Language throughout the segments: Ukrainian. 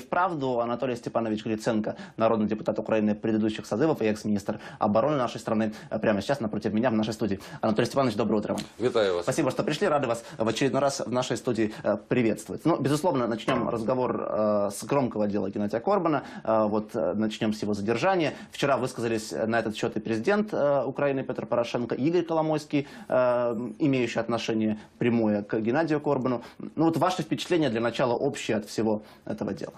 вправду Анатолий Степанович Гриценко, народный депутат Украины предыдущих созывов и экс-министр обороны нашей страны, э, прямо сейчас напротив меня в нашей студии. Анатолий Степанович, доброе утро вам. Вітаю вас. Спасибо, что пришли. Рады вас в очередной раз в нашей студии э, приветствовать. Ну, безусловно, начнем разговор э, с громкого дела Геннадия Корбана. Вот начнем с его задержания. Вчера высказались на этот счет и президент Украины Петр Порошенко, Игорь Коломойский, имеющий отношение прямое к Геннадию Корбану. Ну, вот ваши впечатления для начала общие от всего этого дела.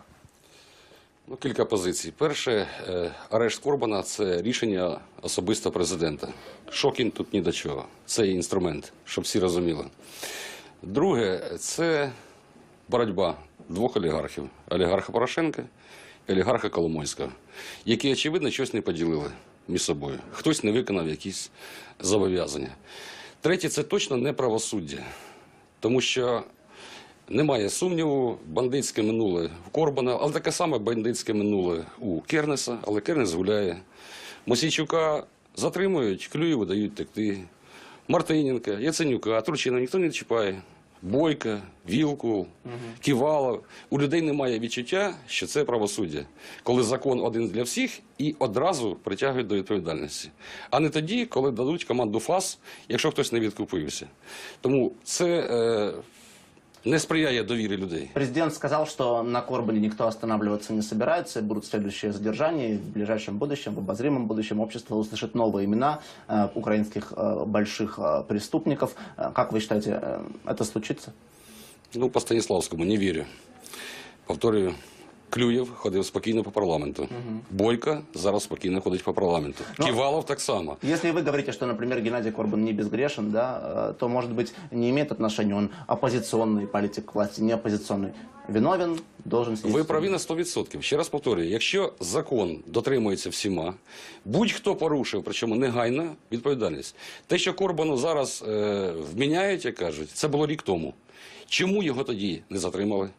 Ну, кілька позицій. Перше, е, арешт Корбана це рішення особисто президента. Шокін тут ні до чого. Це інструмент, щоб всі розуміли. Друге, це боротьба двох олігархів: олігарха Порошенка і олігарха Коломойського, які, очевидно, щось не поділили між собою. Хтось не виконав якісь зобов'язання. Третє, це точно не правосуддя, тому що Немає сумніву, бандитське минуле в Корбана, але таке саме бандитське минуле у Кернеса, але Кернес гуляє. Мосійчука затримують, Клюєву дають текти. Мартиненка, Яценюка, Турчина ніхто не чіпає. Бойка, Вілкул, Ківалов. У людей немає відчуття, що це правосуддя, коли закон один для всіх і одразу притягують до відповідальності. А не тоді, коли дадуть команду ФАС, якщо хтось не відкупився. Тому це е, не сприяє довірі людей. Президент сказал, что на Корбане никто останавливаться не собирается, будут следующие задержания, и в ближайшем будущем, в обозримом будущем общество услышит новые имена э, украинских э, больших э, преступников. Э, как вы считаете, э, это случится? Ну, по Станіславському не вірю. Повторюю, Клюєв ходив спокійно по парламенту. Бойко зараз спокійно ходить по парламенту. Ну, Ківалов так само. Если вы говорите, что, например, Геннадий Корбан не безгрешен, да, э, то, может быть, не имеет отношения, он оппозиционный политик к власти, не оппозиционный. Виновен, должен сидеть. Ви в праві тюрьме. на 100%. Ще раз повторюю, якщо закон дотримується всіма, будь-хто порушив, причому негайна відповідальність. Те, що Корбану зараз е, вміняють, як кажуть, це було рік тому. Чому його тоді не затримали?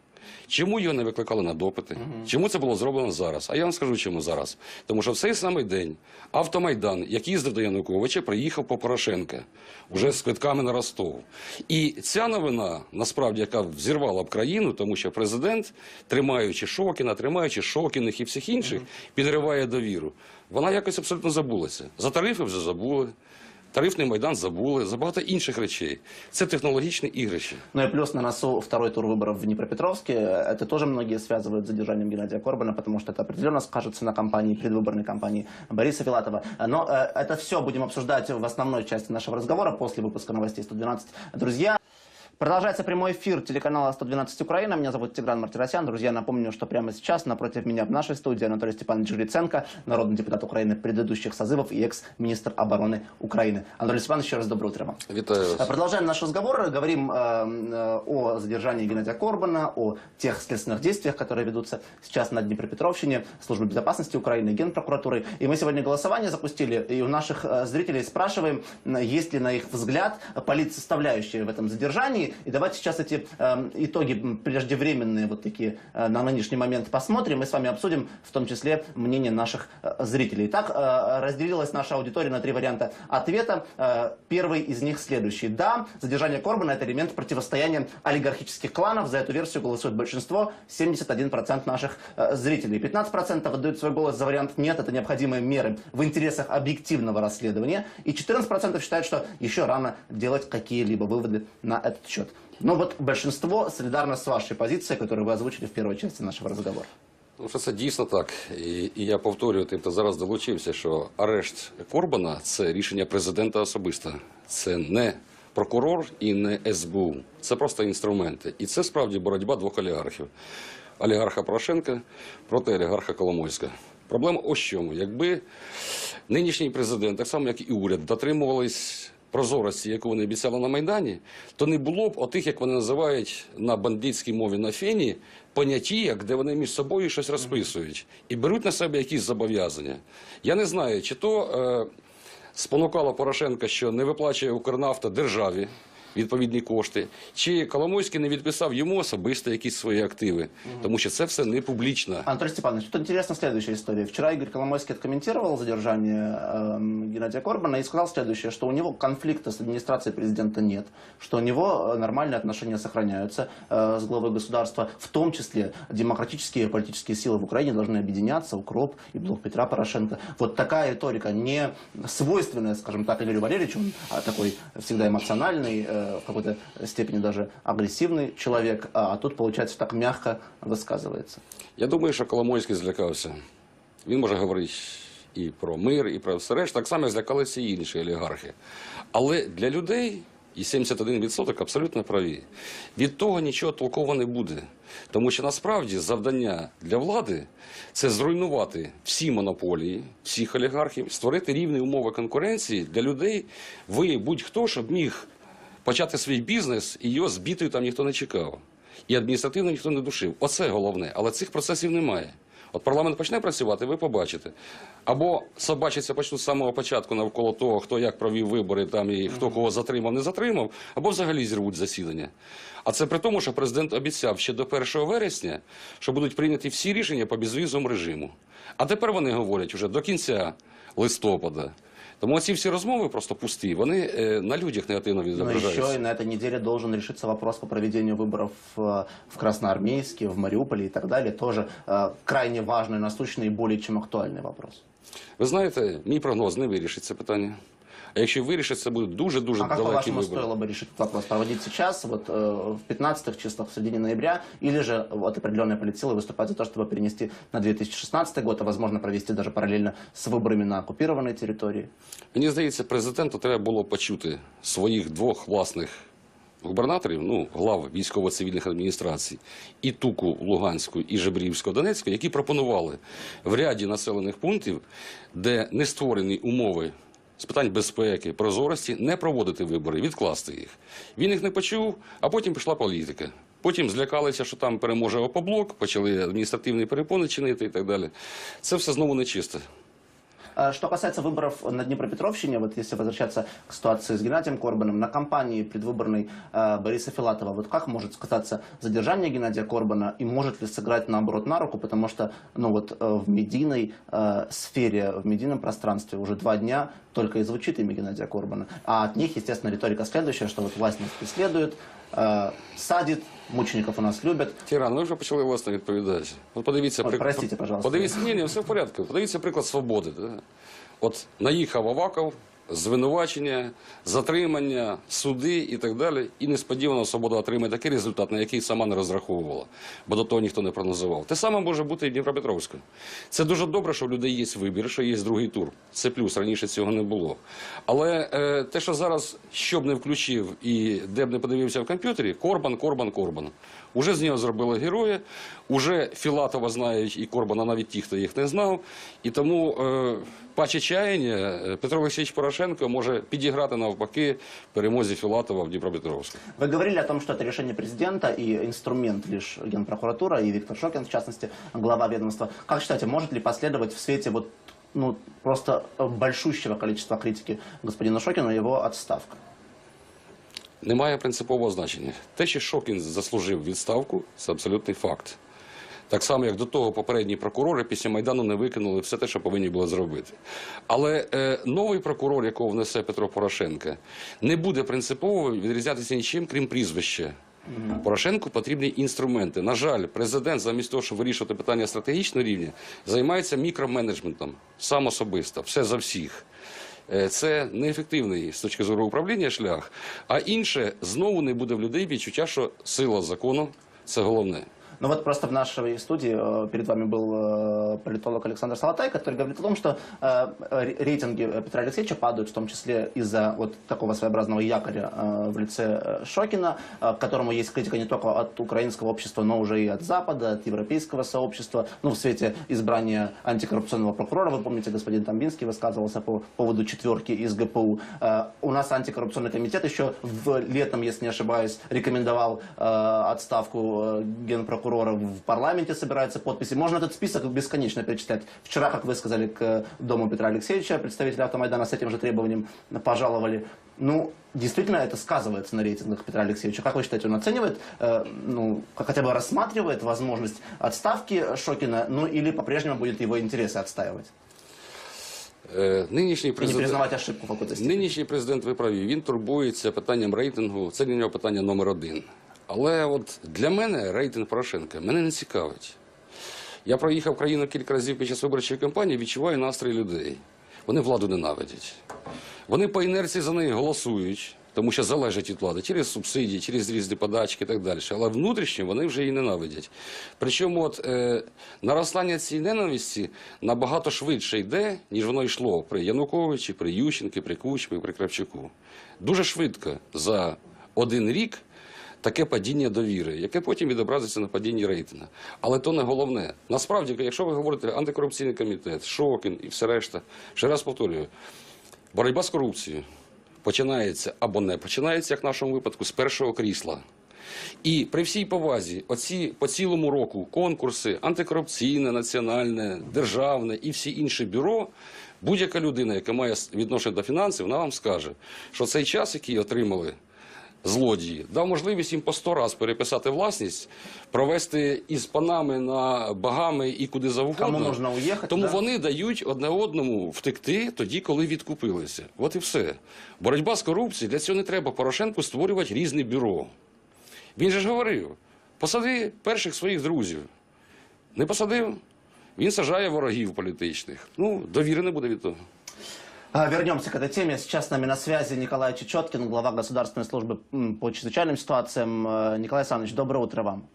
Чому його не викликали на допити? Чому це було зроблено зараз? А я вам скажу, чому зараз. Тому що в цей самий день автомайдан, який їздив до Януковича, приїхав по Порошенка вже з квитками на Ростов. І ця новина, насправді, яка взірвала б країну, тому що президент, тримаючи Шокіна, тримаючи Шокіних і всіх інших, підриває довіру. Вона якось абсолютно забулася. За тарифи вже забули Тарифний майдан забули, за багато інших речей. Це технологічне ігрище. Ну и плюс на носу второй тур выборов в Днепропетровске. Это тоже многие связывают с задержанием Геннадия Корбана, потому что это определенно скажется на кампании, предвыборной кампании Бориса Филатова. Но э, это все будем обсуждать в основной части нашего разговора после выпуска новостей 112. Друзья, Продолжается прямой эфир телеканала 112 Украина. Меня зовут Тигран Мартиросян. Друзья, напомню, что прямо сейчас напротив меня в нашей студии Анатолий Степанович Гриценко, народный депутат Украины предыдущих созывов и экс-министр обороны Украины. Анатолий Степанович, еще раз доброе утро вам. Вітаю вас. Продолжаем наш разговор. Говорим э, э, о задержании Геннадия Корбана, о тех следственных действиях, которые ведутся сейчас на Днепропетровщине, Службой безопасности Украины, Генпрокуратурой. И мы сегодня голосование запустили, и у наших э, зрителей спрашиваем, есть ли на их взгляд политсоставляющие в этом задержании. И давайте сейчас эти э, итоги преждевременные вот такие э, на нынешний момент посмотрим и с вами обсудим, в том числе мнение наших э, зрителей. Так э, разделилась наша аудитория на три варианта ответа. Э, Первый из них следующий. Да, задержание Корбана – это элемент противостояния олигархических кланов. За эту версию голосует большинство, 71% наших э, зрителей. 15% отдают свой голос за вариант «нет», это необходимые меры в интересах объективного расследования. И 14% считают, что еще рано делать какие-либо выводы на этот счет. Но вот большинство солидарно с вашей позицией, которую вы озвучили в первой части нашего разговора. Ну, це дійсно так. І, і я повторюю тим, хто зараз долучився, що арешт Корбана це рішення президента особисто. Це не прокурор і не СБУ. Це просто інструменти. І це справді боротьба двох олігархів: олігарха Порошенка проти олігарха Коломойська. Проблема ось чому. Якби нинішній президент, так само як і уряд, дотримувались прозорості, яку вони обіцяли на Майдані, то не було б отих, як вони називають на бандитській мові на фені, понятіяк, де вони між собою щось розписують і беруть на себе якісь зобов'язання. Я не знаю, чи то е, спонукало Порошенка, що не виплачує Укрнафта державі, відповідні кошти, чи Коломойський не відписав йому особисто якісь свої активи, тому що це все не публічно. Анатолий Степанович, тут интересна следующая история. Вчера Игорь Коломойский откомментировал задержание эм, Геннадия Корбана и сказал следующее, что у него конфликта с администрацией президента нет, что у него э, нормальные отношения сохраняются э, с главой государства, в том числе демократические и политические силы в Украине должны объединяться, укроп и блок Петра Порошенко. Вот такая риторика, не свойственная, скажем так, Игорю Валерьевичу, он а, такой всегда эмоциональный, э, в какой-то степени даже агрессивный человек, а тут, получается, так мягко высказывается. Я думаю, що Коломойський злякався. Він може говорити і про мир, і про все решта. Так само злякалися і інші олігархи. Але для людей, і 71% абсолютно праві, від того нічого толково не буде. Тому що насправді завдання для влади це зруйнувати всі монополії, всіх олігархів, створити рівні умови конкуренції для людей. Ви будь-хто, щоб міг почати свій бізнес, і його збитою там ніхто не чекав. І адміністративно ніхто не душив. Оце головне. Але цих процесів немає. От парламент почне працювати, ви побачите. Або собачиться почнуть з самого початку навколо того, хто як провів вибори, там і хто кого затримав, не затримав, або взагалі зірвуть засідання. А це при тому, що президент обіцяв ще до 1 вересня, що будуть прийняті всі рішення по безвізовому режиму. А тепер вони говорять уже до кінця листопада. Тому ці всі розмови просто пусті, вони е, на людях негативно Но відображаються. еще и на этой неделе должен решиться вопрос по проведению выборов э, в Красноармейске, в Мариуполе и так далее. Тоже э, крайне важный, насущный и более чем актуальный вопрос. Ви знаєте, мій прогноз не вирішить це питання. А якщо вирішить, це будуть дуже-дуже А как, далекі по-вашему, вибори. стоило бы решить этот вопрос? Проводить сейчас, вот э, в 15-х числах, в середине ноября, или же вот определенные политсилы выступать за то, чтобы перенести на 2016 год, а возможно провести даже параллельно с выборами на оккупированной территории? Мені здається, президенту треба було почути своїх двох власних губернаторів, ну, глав військово-цивільних адміністрацій, і Туку Луганську, і Жебрівську Донецьку, які пропонували в ряді населених пунктів, де не створені умови з питань безпеки, прозорості, не проводити вибори, відкласти їх. Він їх не почув, а потім пішла політика. Потім злякалися, що там переможе опоблок, почали адміністративні перепони чинити і так далі. Це все знову нечисто. А Что касается выборов на Днепропетровщине, вот если возвращаться к ситуации с Геннадием Корбаном, на кампании предвыборной э, Бориса Филатова, вот как может сказаться задержание Геннадия Корбана и может ли сыграть наоборот на руку, потому что ну вот э, в медийной э, сфере, в медийном пространстве уже два дня только и звучит имя Геннадия Корбана, а от них, естественно, риторика следующая, что вот власть нас преследует, э, садит, мучеников у нас любят, Тиран, ви вже почали власне відповідати. От подивіться, От, простите, пожалуйста. Подивіться, ні, ні, все в порядку. Подивіться приклад свободи. Да? От наїхав Аваков, звинувачення, затримання, суди і так далі. І несподівано свобода отримає такий результат, на який сама не розраховувала, бо до того ніхто не прогнозував. Те саме може бути і в Дніпропетровську. Це дуже добре, що в людей є вибір, що є другий тур. Це плюс. Раніше цього не було. Але е, те, що зараз що б не включив і де б не подивився в комп'ютері, Корбан, Корбан, Корбан. Уже з нього зробили героя, уже Філатова знають і Корбана навіть ті, хто їх не знав. І тому е, паче чаяння е, Петро Олексійович Порошенко може підіграти навпаки перемозі Філатова в Дніпропетровську. Вы говорили о том, что это решение президента и инструмент лишь Генпрокуратура и Виктор Шокин, в частности, глава ведомства. Как считаете, может ли последовать в свете вот ну, просто э, большущего количества критики господина Шокина его отставка? Немає принципового значення. Те, що Шокін заслужив відставку, це абсолютний факт. Так само, як до того попередні прокурори після Майдану не викинули все те, що повинні були зробити. Але е, новий прокурор, якого внесе Петро Порошенко, не буде принципово відрізнятися нічим, крім прізвища. Порошенку потрібні інструменти. На жаль, президент, замість того, щоб вирішувати питання стратегічного рівня, займається мікроменеджментом сам особисто, все за всіх. Е, Це неефективний з точки зору управління шлях. А інше знову не буде в людей відчуття, що сила закону це головне. Ну вот просто в нашей студии э, перед вами был э, политолог Александр Салатай, который говорит о том, что э, ре- рейтинги Петра Алексеевича падают, в том числе из-за вот такого своеобразного якоря в лице Шокина, к которому есть критика не только от украинского общества, но уже и от Запада, от европейского сообщества. Ну, в свете избрания антикоррупционного прокурора, вы помните, господин Тамбинский высказывался по поводу четверки из ГПУ. У нас антикоррупционный комитет еще в летом, если не ошибаюсь, рекомендовал отставку генпрокурора прокурора в парламенте собираются подписи. Можно этот список бесконечно перечислять. Вчера, как вы сказали, к дому Петра Алексеевича представители Автомайдана с этим же требованием пожаловали. Ну, действительно, это сказывается на рейтингах Петра Алексеевича. Как вы считаете, он оценивает, э, ну, как хотя бы рассматривает возможность отставки Шокина, ну, или по-прежнему будет его интересы отстаивать? Е, Нинішній И не президент... признавать ошибку в какой-то степени? Нинішній президент ви праві, він турбується питанням рейтингу. Це для нього питання номер один. Але от для мене рейтинг Порошенка мене не цікавить. Я проїхав країну кілька разів під час виборчої кампанії, відчуваю настрій людей. Вони владу ненавидять. Вони по інерції за неї голосують, тому що залежать від влади через субсидії, через різні подачки і так далі. Але внутрішньо вони вже її ненавидять. Причому от, е, наростання цієї ненависті набагато швидше йде, ніж воно йшло при Януковичі, при Ющенки, при Кучмі, при Кравчуку. Дуже швидко за один рік таке падіння довіри, яке потім відобразиться на падінні рейтингу. Але то не головне. Насправді, якщо ви говорите антикорупційний комітет, Шокін і все решта, ще раз повторюю, боротьба з корупцією починається або не починається, як в нашому випадку, з першого крісла. І при всій повазі, оці по цілому року конкурси, антикорупційне, національне, державне і всі інші бюро, будь-яка людина, яка має відношення до фінансів, вона вам скаже, що цей час, який отримали злодії, дав можливість їм по сто раз переписати власність, провести із панами на багами і куди завгодно. Кому можна уїхати, Тому да? вони дають одне одному втекти тоді, коли відкупилися. От і все. Боротьба з корупцією для цього не треба Порошенку створювати різні бюро. Він же ж говорив: посади перших своїх друзів. Не посадив, він сажає ворогів політичних. Ну, довіри не буде від того. А, Вернемся к этой теме. Сейчас с нами на связи Николай Чечеткин, глава Государственной службы м, по чрезвычайным ситуациям. Э, Николай Александрович, доброе утро вам.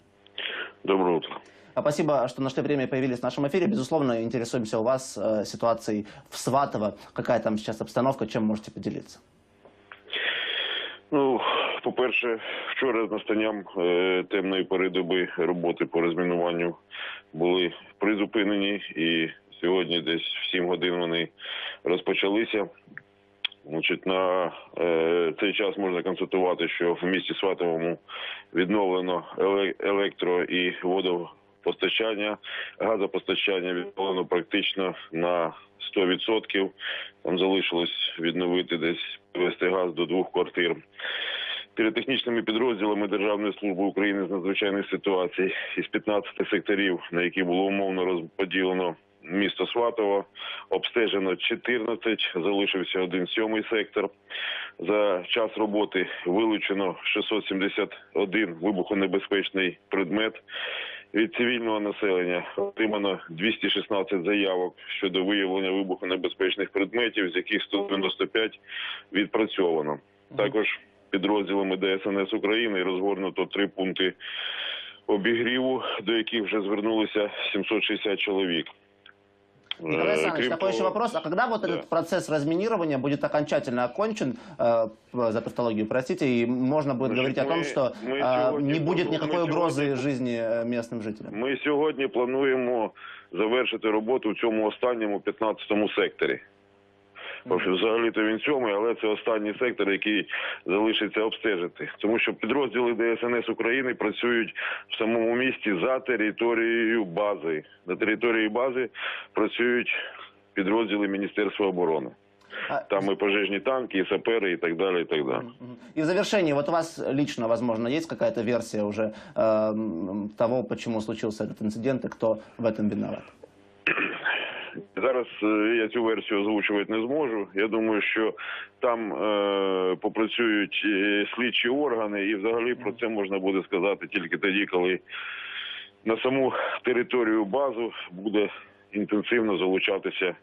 Доброе утро. А Спасибо, что нашли время и появились в нашем эфире. Безусловно, интересуемся у вас э, ситуацией в Сватово. Какая там сейчас обстановка, чем можете поделиться? Ну, по-перше, вчора з настанням е, темної пори доби роботи по розмінуванню були призупинені, і сьогодні десь в 7 годин вони розпочалися. Значить, на е, цей час можна констатувати, що в місті Сватовому відновлено еле- електро і водопостачання, газопостачання відновлено практично на 100%. Там залишилось відновити десь привести газ до двох квартир. Піротехнічними підрозділами Державної служби України з надзвичайних ситуацій із 15 секторів, на які було умовно розподілено місто Сватово, обстежено 14, залишився один сьомий сектор. За час роботи вилучено 671 вибухонебезпечний предмет. Від цивільного населення отримано 216 заявок щодо виявлення вибухонебезпечних предметів, з яких 195 відпрацьовано. Також підрозділами ДСНС України розгорнуто три пункти обігріву, до яких вже звернулися 760 чоловік. Николай Е, Александрович, крім такой еще того- вопрос. А когда вот Да. этот процесс разминирования будет окончательно окончен, э, за тавтологию, простите, и можно будет Значит, говорить о том, мы- что мы э, сегодня не будет плану- никакой мы угрозы сегодня- жизни э, местным жителям? Ми сьогодні плануємо завершити роботу в цьому останньому 15-му секторі. Взагалі-то він сьомий, але це останній сектор, який залишиться обстежити. Тому що підрозділи ДСНС України працюють в самому місті за територією бази. На території бази працюють підрозділи Міністерства оборони. А, Там і пожежні танки, і сапери, і так далі. І так далі. Мгм. И в завершении, вот у вас лично, возможно, есть какая-то версия уже э, м, того, почему случился этот инцидент и кто в этом виноват? Зараз е, я цю версію озвучувати не зможу. Я думаю, що там е, попрацюють е, слідчі органи, і взагалі про це можна буде сказати тільки тоді, коли на саму територію базу буде інтенсивно залучатися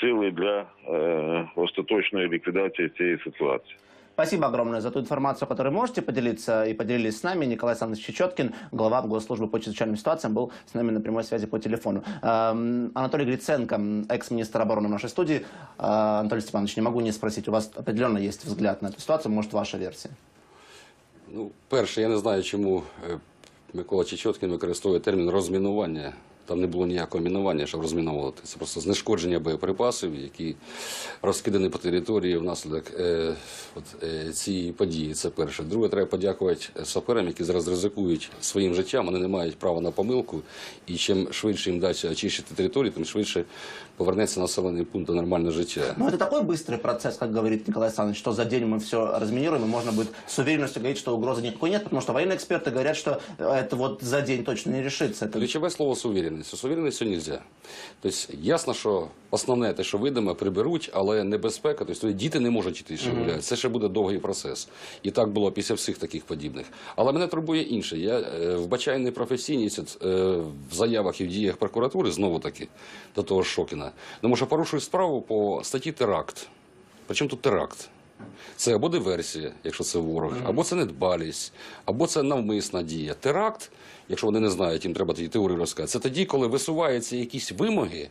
сили для е, остаточної ліквідації цієї ситуації. Спасибо огромное за ту информацию, которой можете поделиться и поделились с нами. Николай Александрович Чечеткин, глава Госслужбы по чрезвычайным ситуациям, был с нами на прямой связи по телефону. Эм, Анатолий Гриценко, м, экс-министр обороны в нашей студии. Э, Анатолий Степанович, не могу не спросить, у вас определенно есть взгляд на эту ситуацию, может, ваша версия? Ну, перше, я не знаю, чому е, Микола Чечоткін використовує термін розмінування. Там не було ніякого мінування, щоб розміновувати. Це просто знешкодження боєприпасів, які розкидані по території внаслідок е, от, е, цієї події. Це перше. Друге, треба подякувати саперам, які зараз ризикують своїм життям. Вони не мають права на помилку. І чим швидше їм дати очищити територію, тим швидше повернеться населений пункт до нормального життя. Но это такой быстрый процесс, как говорит Николай Александрович, что за день мы все разминируем, и можно будет с уверенностью говорить, что угрозы никакой нет, потому что военные эксперты говорят, что это вот за день точно не решится. Это Ключове слово з уверенністю. З увереністю нельзя. Тобто, ясно, що основне те, що видимо, приберуть, але небезпека, тобто діти не можуть іти ще гуляти. Це ще буде довгий процес. І так було після всіх таких подібних. Але мене турбує інше. Я е, вбачаю непрофесійність е, в заявах і в діях прокуратури, знову таки, до того ж Шокіна. Тому що порушують справу по статті теракт. Причому тут теракт? Це або диверсія, якщо це ворог, або це недбалість, або це навмисна дія. Теракт, якщо вони не знають, їм треба тоді теорію розказати. Це тоді, коли висуваються якісь вимоги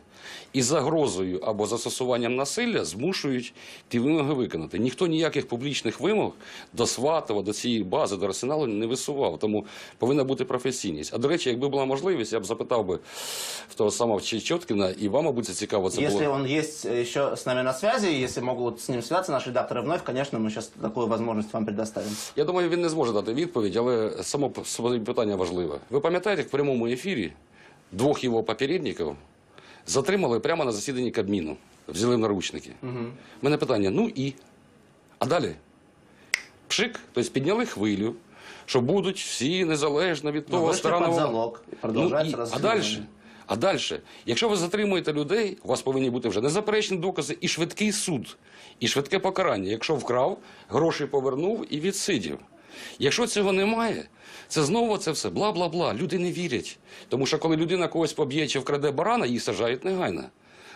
і загрозою або застосуванням насилля змушують ті вимоги виконати. Ніхто ніяких публічних вимог до Сватова, до цієї бази, до арсеналу не висував. Тому повинна бути професійність. А до речі, якби була можливість, я б запитав би в того самого Чоткіна, і вам, мабуть, це цікаво. Це Если було. он есть еще с нами на связи, если могут с ним связаться наши редакторы вновь, конечно, мы сейчас такую возможность вам предоставим. Я думаю, він не зможе дати відповідь, але само питання важливе. Ви пам'ятаєте, в прямому ефірі двох його попередників затримали прямо на засіданні Кабміну, взяли в наручники. Угу. мене питання: ну і? А далі? Пшик, тобто підняли хвилю, що будуть всі незалежно від того залог, Ну, і, а далі? А далі, якщо ви затримуєте людей, у вас повинні бути вже незаперечні докази і швидкий суд, і швидке покарання. Якщо вкрав, гроші повернув і відсидів. Якщо цього немає, це знову це все бла-бла-бла. Люди не вірять. Тому що коли людина когось поб'є чи вкраде барана, її сажають негайно.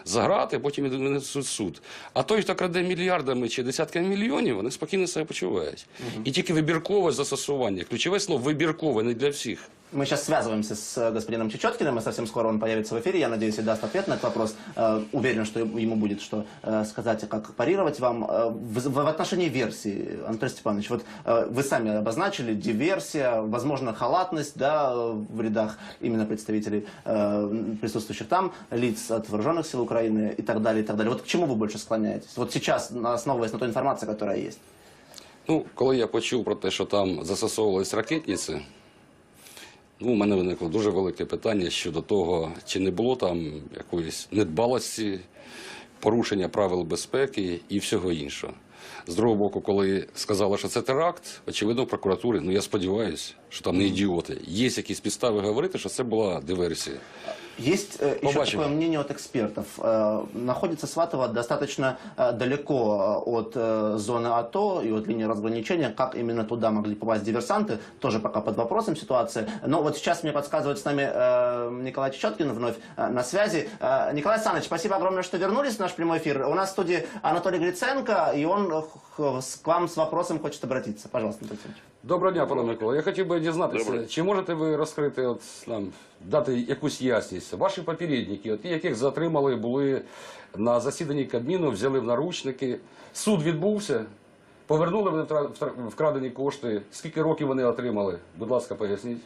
Заграти, потім несуть суд. А той, хто краде мільярдами чи десятками мільйонів, вони спокійно себе почувають. І тільки вибіркове застосування. Ключове слово вибіркове не для всіх. Мы сейчас связываемся с э, господином Чечеткиным, и совсем скоро он появится в эфире. Я надеюсь, и даст ответ на этот вопрос. Э, Уверен, что ему будет что э, сказать, и как парировать вам. В отношении версии, Анатолий Степанович, вот вы сами обозначили диверсия, возможно, халатность да, в рядах именно представителей присутствующих там, лиц от вооруженных сил Украины и так далее, и так далее. Вот к чему вы больше склоняетесь? Вот сейчас, основываясь на той информации, которая есть. Ну, коли я почув про те, що там застосовувались ракетниці, ну, у мене виникло дуже велике питання щодо того, чи не було там якоїсь недбалості, порушення правил безпеки і всього іншого. З другого боку, коли сказали, що це теракт, очевидно, в прокуратурі, ну я сподіваюся, що там не ідіоти. Є якісь підстави говорити, що це була диверсія. Есть э, еще Побачим. такое мнение от экспертов. Э, находится Сватово достаточно э, далеко от э, зоны АТО и от линии разграничения. Как именно туда могли попасть диверсанты, тоже пока под вопросом ситуация. Но вот сейчас мне подсказывает с нами э, Николай Чечеткин вновь э, на связи. Э, Николай Александрович, спасибо огромное, что вернулись в наш прямой эфир. У нас в студии Анатолий Гриценко, и он э, к вам с вопросом хочет обратиться. Пожалуйста, Анатолий Доброго дня, пане Микола. Я хотів би дізнатися, Доброго. чи можете ви розкрити от нам дати якусь ясність? Ваші попередники, от ті, яких затримали, були на засіданні Кабміну, взяли в наручники. Суд відбувся, повернули вони вкрадені кошти. Скільки років вони отримали? Будь ласка, поясніть.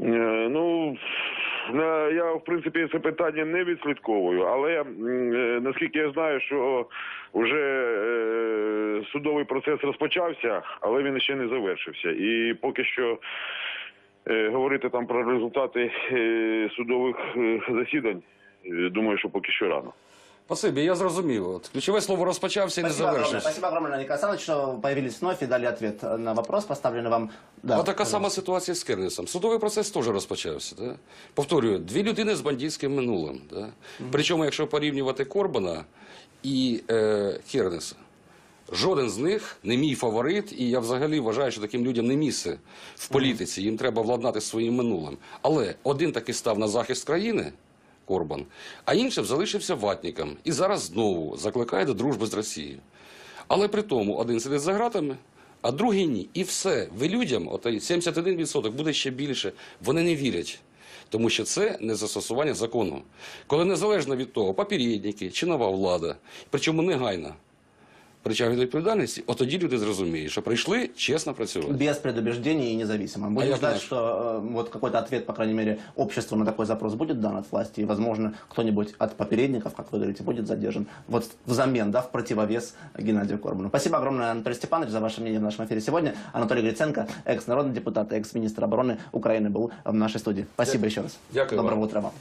Е, Ну я в принципі це питання не відслідковую, але е, наскільки я знаю, що вже е, судовий процес розпочався, але він ще не завершився. І поки що е, говорити там про результати е, судових е, засідань, е, думаю, що поки що рано. Спасибі, я зрозумів. От ключове слово розпочався і не Спасибо огромное, завершився. спасибо огромное, Николай Александрович, что появились вновь и дали ответ на вопрос, поставленный вам. Да, А така сама ситуація з Кернесом. Судовий процес теж розпочався. Да? Повторюю, дві людини з бандитським минулим. Да? Причому, якщо порівнювати Корбана і е, Кернеса, жоден з них не мій фаворит, і я взагалі вважаю, що таким людям не місце в політиці. Їм треба владнати своїм минулим. Але один таки став на захист країни. Корбан, а іншим залишився ватником і зараз знову закликає до дружби з Росією. Але при тому один сидить за ґратами, а другий ні. І все. Ви людям, от 71% буде ще більше, вони не вірять. Тому що це не застосування закону. Коли незалежно від того, попередники чи нова влада, причому негайно, притягнуть до відповідальності, от тоді люди зрозуміють, що прийшли чесно працювати. Без предубеждений и независимо. Будем я ждать, знаю. что э, вот какой-то ответ, по крайней мере, обществу на такой запрос будет дан от власти, и, возможно, кто-нибудь от попередников, как вы говорите, будет задержан. Вот взамен, да, в противовес Геннадию Корбану. Спасибо огромное, Анатолий Степанович, за ваше мнение в нашем эфире сегодня. Анатолий Гриценко, экс-народный депутат, экс-министр обороны Украины, был в нашей студии. Спасибо еще раз. Дякую Доброго вам. утра вам.